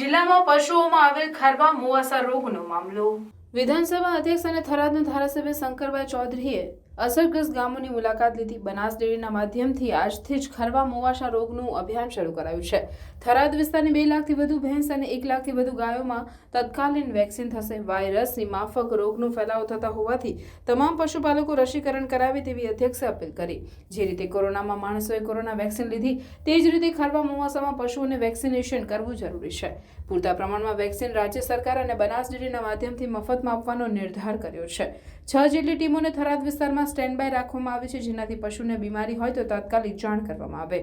જિલ્લામાં પશુઓમાં આવેલ ખારવા મુવાસા રોગનો મામલો. વિધાનસભા અધ્યક્ષ અને થરાદના ધારાસભ્ય શંકરભાઈ ચૌધરીએ અસરગ્રસ્ત ગામોની મુલાકાત લીધી. બનાસ ડેરીના માધ્યમથી આજથી જ ખરવા મુવાસા રોગનું અભિયાન શરૂ કરાયું છે. થરાદ વિસ્તારની બે લાખથી વધુ ભેંસ અને એક લાખથી વધુ ગાયોમાં તત્કાલીન વેક્સિન થશે. વાયરસની માફક રોગનો ફેલાવો થતા હોવાથી તમામ પશુપાલકો રસીકરણ કરાવે તેવી અધ્યક્ષે અપીલ કરી. જે રીતે કોરોનામાં માણસોએ કોરોના વેક્સિન લીધી, તે જ રીતે ખરવા મુવાસામાં પશુઓને વેક્સિનેશન કરવું જરૂરી છે. પૂરતા પ્રમાણમાં વેક્સિન રાજ્ય સરકાર અને બનાસ ડેરીના માધ્યમથી મફતમાં આપવાનો નિર્ધાર કર્યો છે. છ જેટલી ટીમોને થરાદ વિસ્તારમાં સ્ટેન્ડ બાય રાખવામાં આવે છે. જેનાથી પશુને બીમારી હોય તો તાત્કાલિક જાણ કરવામાં આવે.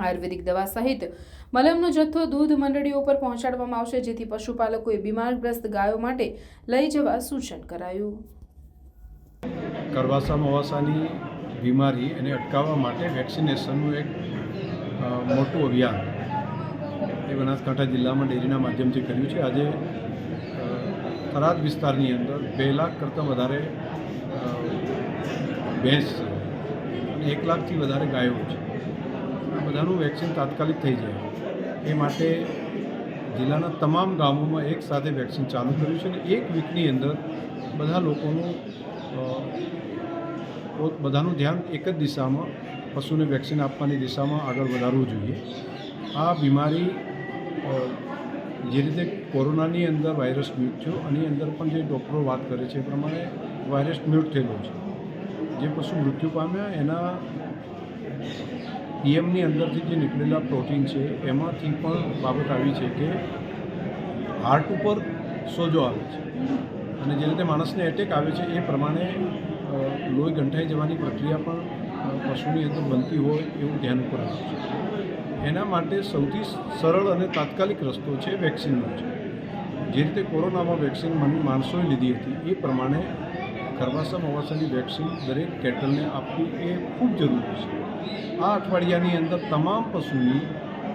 આયુર્વેદિક દવા સહિત મલમનો જથ્થો દૂધ મંડળીઓ પર પહોંચાડવામાં આવશે. જેથી પશુપાલકોએ બીમારગ્રસ્ત ગાયો માટે લઈ જવા સૂચન કરાયું. કરવાસા મવાસાની બીમારી એને અટકાવવા માટે વેક્સિનેશનનું એક મોટું અભિયાન એ બનાસકાંઠા જિલ્લામાં ડેરીના માધ્યમથી કર્યું છે. આજે થરાદ વિસ્તારની અંદર બે લાખ કરતાં વધારે ભેંસ છે. અને એક લાખથી વધારે ગાયો છે. આ બધાનું વેક્સિન તાત્કાલિક થઈ જાય. એ માટે જિલ્લાના તમામ ગામોમાં એક સાથે વેક્સિન ચાલુ કર્યું છે અને એક વીકની અંદર બધા લોકોનું બધાનું ધ્યાન એક જ દિશામાં પશુને વેક્સિન આપવાની દિશામાં આગળ વધારવું જોઈએ. આ બીમારી જે રીતે કોરોનાની અંદર વાયરસ મ્યુટ થયો, આની અંદર પણ જે ડૉક્ટરો વાત કરે છે એ પ્રમાણે વાયરસ મ્યુટ થયેલો છે. જે પશુ મૃત્યુ પામ્યા, એના પીએમની અંદરથી જે નીકળેલા પ્રોટીન છે, એમાંથી પણ બાબત આવી છે કે હાર્ટ ઉપર સોજો આવે છે. અને જે રીતે માણસને એટેક આવે છે, એ પ્રમાણે લોહી ગંઠાઈ જવાની પ્રક્રિયા પણ પશુની અંદર બનતી હોય એવું ધ્યાન ઉપર આવે છે. એના માટે સૌથી સરળ અને તાત્કાલિક રસ્તો છે વેક્સિનનો છે જે રીતે કોરોનામાં વેક્સિન માણસોએ લીધી હતી, એ પ્રમાણે ખરવાસા મવાસાની વેક્સિન દરેક કેટલને આપવી એ ખૂબ જરૂરી છે. આ અઠવાડિયાની અંદર તમામ પશુની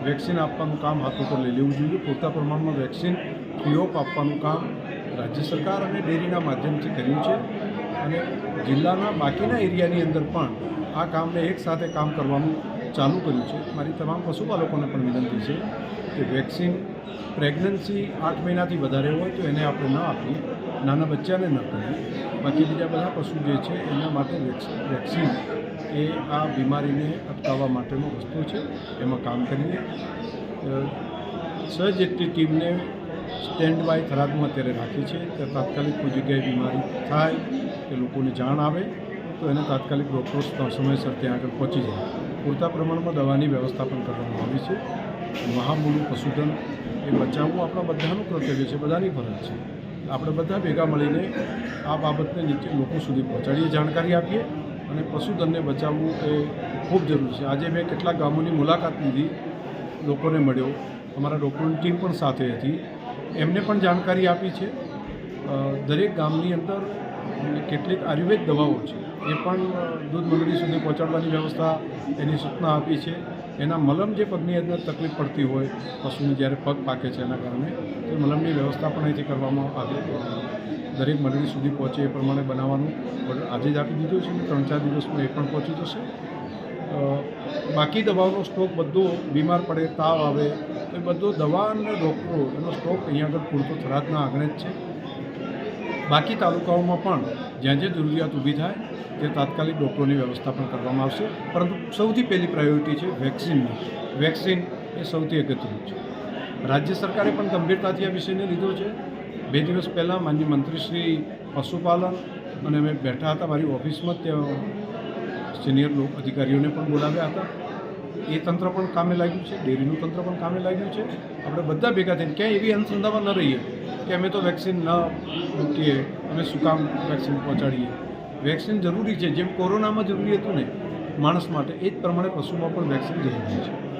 વેક્સિન આપવાનું કામ હાથ ઉપર લઈ લેવું જોઈએ. પૂરતા પ્રમાણમાં વેક્સિન ફ્રી ઓફ આપવાનું કામ રાજ્ય સરકાર અને ડેરીના માધ્યમથી કર્યું છે અને જિલ્લાના બાકીના એરિયાની અંદર પણ આ કામને એકસાથે કામ કરવાનું ચાલુ કર્યું છે. મારી તમામ પશુપાલકોને પણ વિનંતી છે કે વેક્સિન પ્રેગ્નન્સી આઠ મહિનાથી વધારે હોય તો એને આપણે ન આપીએ નાના બચ્ચાને ન કરીએ. બાકી બીજા બધા પશુ જે છે, એના માટે વેક્સિન એ આ બીમારીને અટકાવવા માટેનો વસ્તુ છે. એમાં કામ કરીએ. સહજ એટલી ટીમને સ્ટેન્ડ બાય થરાદમાં અત્યારે રાખી છે. કે તાત્કાલિક કોઈ જગ્યાએ બીમારી થાય કે લોકોને જાણ આવે, તો એને તાત્કાલિક ડૉક્ટરો સમયસર ત્યાં આગળ પહોંચી જાય. પૂરતા પ્રમાણમાં દવાની વ્યવસ્થા પણ કરવામાં આવી છે. મહામૂલું પશુધન એ બચાવવું આપણા બધાનું કર્તવ્ય છે. બધાની ફરજ છે. આપણે બધા ભેગા મળીને આ બાબતને નીચે લોકો સુધી પહોંચાડીએ, જાણકારી આપીએ અને પશુધનને બચાવવું એ ખૂબ જરૂરી છે. આજે મેં કેટલાક ગામોની મુલાકાત લીધી, લોકોને મળ્યો. અમારા ડોક્ટરની ટીમ પણ સાથે હતી. એમને પણ જાણકારી આપી છે. દરેક ગામની અંદર કેટલીક આયુર્વેદ દવાઓ છે. એ પણ દૂધ મંડળી સુધી પહોંચાડવાની વ્યવસ્થા એની સૂચના આપી છે. એના મલમ જે પગની અંદર તકલીફ પડતી હોય, પશુને જ્યારે પગ પાકે છે એના કારણે, તો મલમની વ્યવસ્થા પણ અહીંથી કરવામાં આવે. દરેક મંડળી સુધી પહોંચે એ પ્રમાણે બનાવવાનું. ઓર્ડર આજે જ આપી દીધો છે અને ત્રણ ચાર દિવસમાં એ પણ પહોંચી જશે. બાકી દવાઓનો સ્ટોક બધો બીમાર પડે, તાવ આવે, તો એ બધો દવા અને ડૉક્ટરો એનો સ્ટોક અહીંયા આગળ પૂરતો થરાદના આંગણે જ છે. બાકી તાલુકાઓમાં પણ જ્યાં જ્યાં જરૂરિયાત ઊભી થાય તે તાત્કાલિક ડૉક્ટરોની વ્યવસ્થા પણ કરવામાં આવશે. પરંતુ સૌથી પહેલી પ્રાયોરિટી છે વેક્સિનની વેક્સિન એ સૌથી અગત્યનું છે. રાજ્ય સરકારે પણ ગંભીરતાથી આ વિષયને લીધો છે. બે દિવસ પહેલાં માન્ય મંત્રી શ્રી પશુપાલન અને અમે બેઠા હતા મારી ઓફિસમાં, ત્યાં સિનિયર લોક અધિકારીઓને પણ બોલાવ્યા હતા. એ તંત્ર પણ કામે લાગ્યું છે, ડેરીનું તંત્ર પણ કામે લાગ્યું છે. આપણે બધા ભેગા થઈને, ક્યાંય એવી અનુસંધામાં ન રહીએ કે અમે તો વેક્સિન ન મૂકીએ, અમે શું કામ વેક્સિન પહોંચાડીએ. વેક્સિન જરૂરી છે, જેમ કોરોનામાં જરૂરી હતું ને, માણસ માટે એ જ પ્રમાણે પશુમાં પણ વેક્સિન જરૂરી છે.